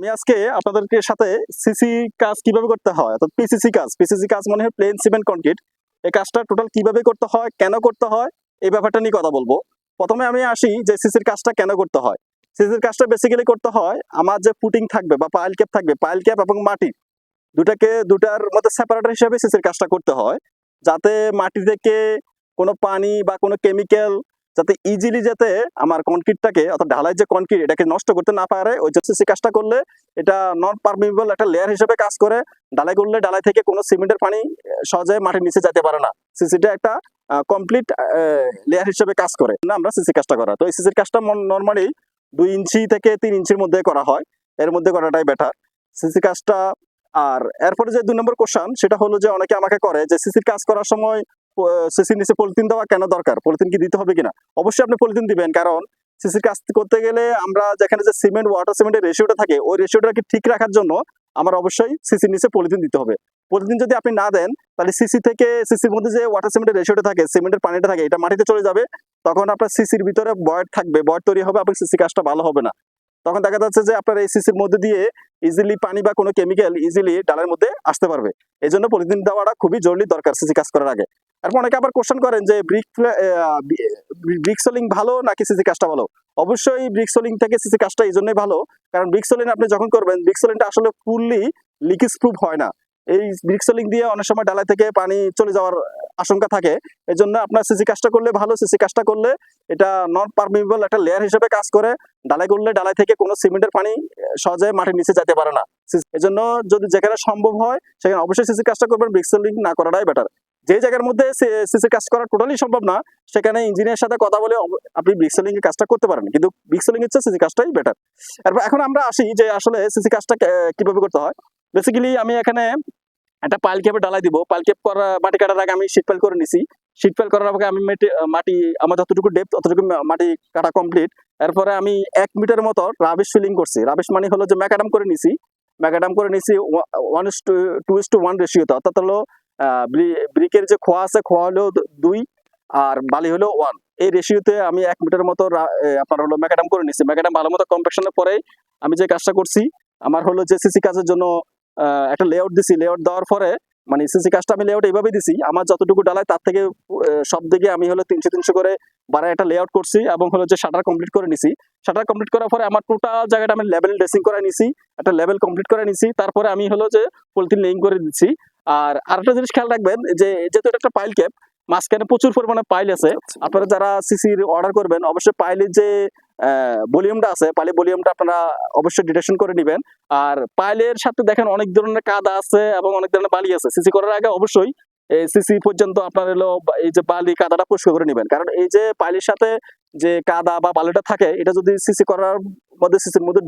আমি আজকে আপনাদেরকে সাথে সিসি কাজ কীভাবে করতে হয়, অর্থাৎ পিসিসি কাজ। পিসিসি কাজ মানে হয় প্লেন সিমেন্ট কনক্রিট এই কাজটা টোটাল কীভাবে করতে হয়, কেন করতে হয়, এই ব্যাপারটা নিয়ে কথা বলব। প্রথমে আমি আসি যে সিসির কাজটা কেন করতে হয়। সিসির কাজটা বেসিক্যালি করতে হয়, আমার যে পুটিং থাকবে বা পাইল ক্যাপ থাকবে পাইল ক্যাপ এবং মাটি, দুটাকে, দুটার মধ্যে সেপারেটর হিসেবে সিসির কাজটা করতে হয়। যাতে মাটি থেকে কোনো পানি বা কোনো কেমিক্যাল যাতে ইজিলি যাতে আমার কনক্রিটটাকে অর্থাৎ ঢালাই যে কনক্রিট এটাকে নষ্ট করতে না পারে, ওই যে সিসি কাজটা করলে এটা নন পারমিবল একটা লেয়ার হিসেবে কাজ করে। ঢালাই করলে ঢালাই থেকে কোনো সিমেন্টের পানি সহজে মাটির নিচে যেতে পারে না। সিসিটা একটা কমপ্লিট লেয়ার হিসেবে কাজ করে। না, আমরা সিসি কাজটা করা। তো এই সিসির কাজটা নর্মালি দুই ইঞ্চি থেকে তিন ইঞ্চির মধ্যে করা হয়। এর মধ্যে করাটাই বেটার সিসি কাজটা, আর এরপরে যে দুই নম্বর কোশ্চান সেটা হলো যে অনেকে আমাকে করে যে সিসির কাজ করার সময় সিসির নিচে পলিথিন দেওয়া কেন দরকার? পলিথিন কি দিতে হবে কিনা? অবশ্যই আপনি পলিথিন দিবেন, কারণ সিসির কাজ করতে গেলে আমরা যেখানে যে সিমেন্ট ওয়াটার সিমেন্টের রেশিওটা থাকে, ওই রেশিওটাকে ঠিক রাখার জন্য আমার অবশ্যই সিসির নিচে পলিথিন দিতে হবে। পলিথিন যদি আপনি না দেন, তাহলে সিসি থেকে, সিসির মধ্যে যে ওয়াটার সিমেন্টের রেশিওটা থাকে, সিমেন্টের পানিটা থাকে, এটা মাটিতে চলে যাবে, তখন আপনার সিসির ভিতরে বয়েড থাকবে বয়েড তৈরি হবে, আপনার সিসি কাজটা ভালো হবে না। তখন দেখা যাচ্ছে যে আপনার এই সিসির মধ্যে দিয়ে ইজিলি পানি বা কোনো কেমিক্যাল ইজিলি ডালের মধ্যে আসতে পারবে। এই জন্য পলিথিন দেওয়াটা খুবই জরুরি দরকার সিসি কাজ করার আগে। তারপর অনেকে আবার কোশ্চেন করেন যে ব্রিক ব্রিক সোলিং ভালো নাকি সিসি কাজটা ভালো? অবশ্যই ব্রিক সোলিং থেকে সিসি কাজটা এই জন্যই ভালো, কারণ ব্রিক সোলিং আপনি যখন করবেন ব্রিক সোলিংটা আসলে ফুললি লিকেজ প্রুফ হয় না। এই ব্রিক সোলিং দিয়ে অনেক সময় ডালাই থেকে পানি চলে যাওয়ার আশঙ্কা থাকে। এই জন্য আপনার সিসি কাজটা করলে ভালো সিসি কাজটা করলে এটা নন পারমিবল একটা লেয়ার হিসেবে কাজ করে। ডালাই করলে ডালাই থেকে কোনো সিমেন্টের পানি সহজে মাটির নিচে যেতে পারে না। এই জন্য যদি যেখানে সম্ভব হয়, সেখানে অবশ্যই সিসি কাজটা করবেন ব্রিক সোলিং না করাটাই বেটার যে জায়গার মধ্যে সিসি কাজ করা টোটালি সম্ভব না, সেখানে ইঞ্জিনিয়ার সাথে কথা বলে আপনি ব্রিক্সেলিং এর কাজটা করতে পারেন, কিন্তু ব্রিক্সেলিং এর সিসি কাজটাই বেটার এরপর এখন আমরা আসি যে আসলে সিসি কাজটা কীভাবে করতে হয়। বেসিক্যালি আমি এখানে একটা পাইল ক্যাপে ডালাই দিব। পাইল ক্যাপ করা, মাটি কাটার আগে আমি শীত পাইল করে নিছি। শীত পাইল করার আগে আমি মাটি আমার যতটুকু ডেপথ ততটুকু মাটি কাটা কমপ্লিট এরপরে আমি এক মিটার মতো রাবিশ ফিলিং করছি। রাবিশ মানে হলো যে ম্যাকাডাম করে নিছি। ম্যাকাডাম করে নিছি one two two is to one রেশিওতে অর্থাৎ হলো ব্রিকের যে খোয়া আছে, খোয়া হলো দুই আর বালি হলো ওয়ান এই রেশিওতে আমি এক মিটার মতো আপনার হলো ম্যাকাডাম করে নিছি। ম্যাকাডাম ভালো মতো কম্প্রেকশনের পরে আমি যে কাজটা করছি, আমার হলো যে সিসি কাজের জন্য একটা লেআউট দিছি। লেআউট দেওয়ার পরে মানে সিসি কাজটা আমি লেআউট এইভাবে দিছি। আমার যতটুকু ডালায় তার থেকে সব দিকে আমি হলো তিনশো তিনশো করে বাড়ায় একটা লেআউট করছি এবং হলো যে শাটার কমপ্লিট করে নিছি। শাটার কমপ্লিট করার পরে আমার টোটাল জায়গাটা আমি লেভেল ড্রেসিং করে নিছি। একটা লেভেল কমপ্লিট করে নিছি। তারপরে আমি হলো যে পলিথিন লেইং করে দিচ্ছি আর আরেকটা জিনিস খেয়াল রাখবেন যে যেহেতু এটা একটা পাইল ক্যাপ মাঝখানে প্রচুর পরিমাণে পাইল আছে। আপনারা যারা সিসির অর্ডার করবেন অবশ্যই পাইলের যে ভলিউমটা আছে পাইলের ভলিউমটা আপনারা অবশ্যই ডিটেকশন করে নেবেন। আর পাইলের সাথে দেখেন অনেক ধরনের কাদা আছে এবং অনেক ধরনের বালি আছে। সিসি করার আগে অবশ্যই এই সিসি পর্যন্ত আপনার হলো এই যে বালি কাদাটা পরিষ্কার করে নেবেন। কারণ এই যে পাইলের সাথে যে কাদা বা বালিটা থাকে এটা যদি সিসি করার মধ্যে সিসির মধ্যে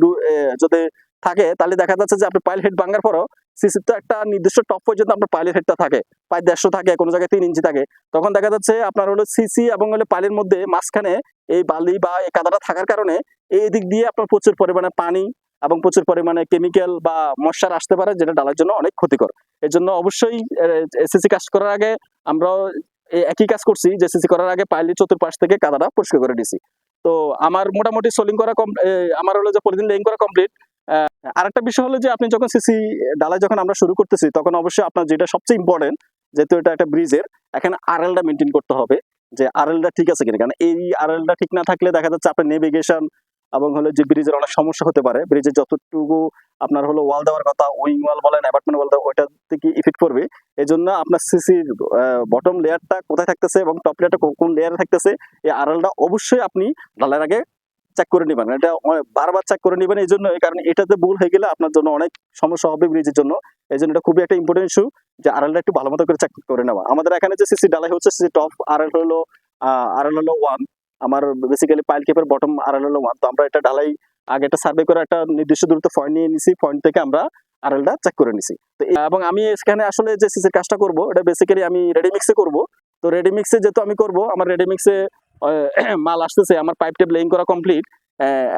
যদি থাকে তাহলে দেখা যাচ্ছে যে আপনি পাইল হেড ভাঙার পরও সিসির তো একটা নির্দিষ্ট টপ পর্যন্ত আপনার পাইলের হেডটা থাকে প্রায় দেড়শো থাকে, কোনো জায়গায় তিন ইঞ্চি থাকে। তখন দেখা যাচ্ছে আপনার হলো সিসি এবং হলো পাইলের মধ্যে মাঝখানে এই বালি বা এই কাদাটা থাকার কারণে এই দিক দিয়ে আপনার প্রচুর পরিমাণে পানি এবং প্রচুর পরিমাণে কেমিক্যাল বা মশার আসতে পারে, যেটা ডালের জন্য অনেক ক্ষতিকর। এর জন্য অবশ্যই সিসি কাজ করার আগে আমরা একই কাজ করছি, যে সিসি করার আগে পাইলের চতুর্পাশ থেকে কাদাটা পরিষ্কার করে দিছি। তো আমার মোটামুটি সোলিং করা কম আমার হলো যে পলিথিন লেইং করা কমপ্লিট আরেকটা বিষয় হলো যে আপনি যখন সিসি ডালাই যখন আমরা শুরু করতেছি, তখন অবশ্যই আপনার যেটা সবচেয়ে ইম্পর্টেন্ট যেহেতু এটা একটা ব্রিজের এখানে আরএলটা মেনটেন করতে হবে যে আরএলটা ঠিক আছে কিনা। কারণ এই আরএলটা ঠিক না থাকলে দেখা যাচ্ছে আপনার নেভিগেশন এবং হলো যে ব্রিজের অনেক সমস্যা হতে পারে। ব্রিজের যতটুকু আপনার হলো ওয়াল দেওয়ার কথা উইং ওয়াল বলেন অ্যাপার্টমেন্ট ওয়াল দেওয়া ওইটা থেকে ইফেক্ট করবে এই জন্য আপনার সিসির বটম লেয়ারটা কোথায় থাকতেছে এবং টপ লেয়ারটা কোন লেয়ারে থাকতেছে, এই আরএলটা অবশ্যই আপনি ঢালার আগে চেক করে নেবেন। এটা বারবার চেক করে নেবেন এই জন্য কারণ এটাতে ভুল হয়ে গেলে আপনার জন্য অনেক সমস্যা হবে ব্রিজের জন্য। এই জন্য এটা খুবই একটা ইম্পর্টেন্ট ইস্যু যে আরএলটা একটু ভালো মতো করে চেক করে নেওয়া। আমাদের এখানে যে সিসি ডালাই হচ্ছে সিসি টপ আরএল হলো আরএল হলো ওয়ান আমার বেসিক্যালি পাইল কেপের বটম আরএল হলো ওয়ান তো আমরা এটা ডালাই আগে একটা সার্ভে করে একটা নির্দিষ্ট দূরত্ব পয়েন্ট নিয়ে নিছি পয়েন্ট থেকে আমরা আরএলটা চেক করে নিছি। তো এবং আমি এখানে আসলে যে সিসির কাজটা করব, এটা বেসিক্যালি আমি রেডি মিক্সে করব। তো রেডি মিক্সে যেহেতু আমি করব, আমার রেডি মিক্সে মাল আসতেছে, আমার পাইপ টেপ লেইং করা কমপ্লিট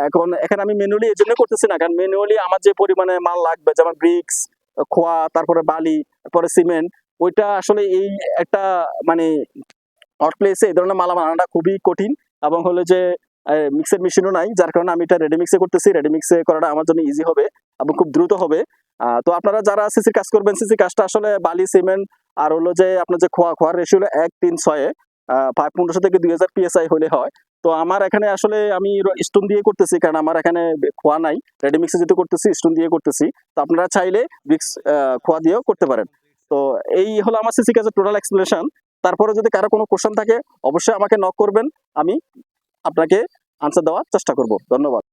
এখন এখানে আমি ম্যানুয়ালি এই জন্য করতেছি না, কারণ ম্যানুয়ালি আমার যে পরিমাণে মাল লাগবে, যেমন ব্রিক্স খোয়া, তারপরে বালি, তারপরে সিমেন্ট ওইটা আসলে এই একটা মানে হট প্লেসে এই ধরনের মালামাল আনাটা খুবই কঠিন এবং হলো যে মিক্সের মেশিনও নাই, যার কারণে আমি এটা রেডি মিক্সে করতেছি। রেডি মিক্সে করাটা আমার জন্য ইজি হবে এবং খুব দ্রুত হবে। তো আপনারা যারা সিসির কাজ করবেন সিসি কাজটা আসলে বালি সিমেন্ট আর হলো যে আপনার যে খোয়া, খোয়ার রেশিও হলো এক তিন ছয়ে ফাইভ পনেরোশো থেকে দুই হাজার পিএসআই হলে হয়। তো আমার এখানে আসলে আমি স্টোন দিয়ে করতেছি, কারণ আমার এখানে খোয়া নাই। রেডি মিক্সে যেহেতু করতেছি স্টোন দিয়ে করতেছি। তো আপনারা চাইলে ব্রিক্স খোয়া দিয়েও করতে পারেন। তো এই হলো আমার সিসি কাজের টোটাল এক্সপ্লেনেশন তারপরে যদি কারও কোনো কোশ্চেন থাকে, অবশ্যই আমাকে নক করবেন। আমি আপনাকে আনসার দেওয়ার চেষ্টা করব। ধন্যবাদ।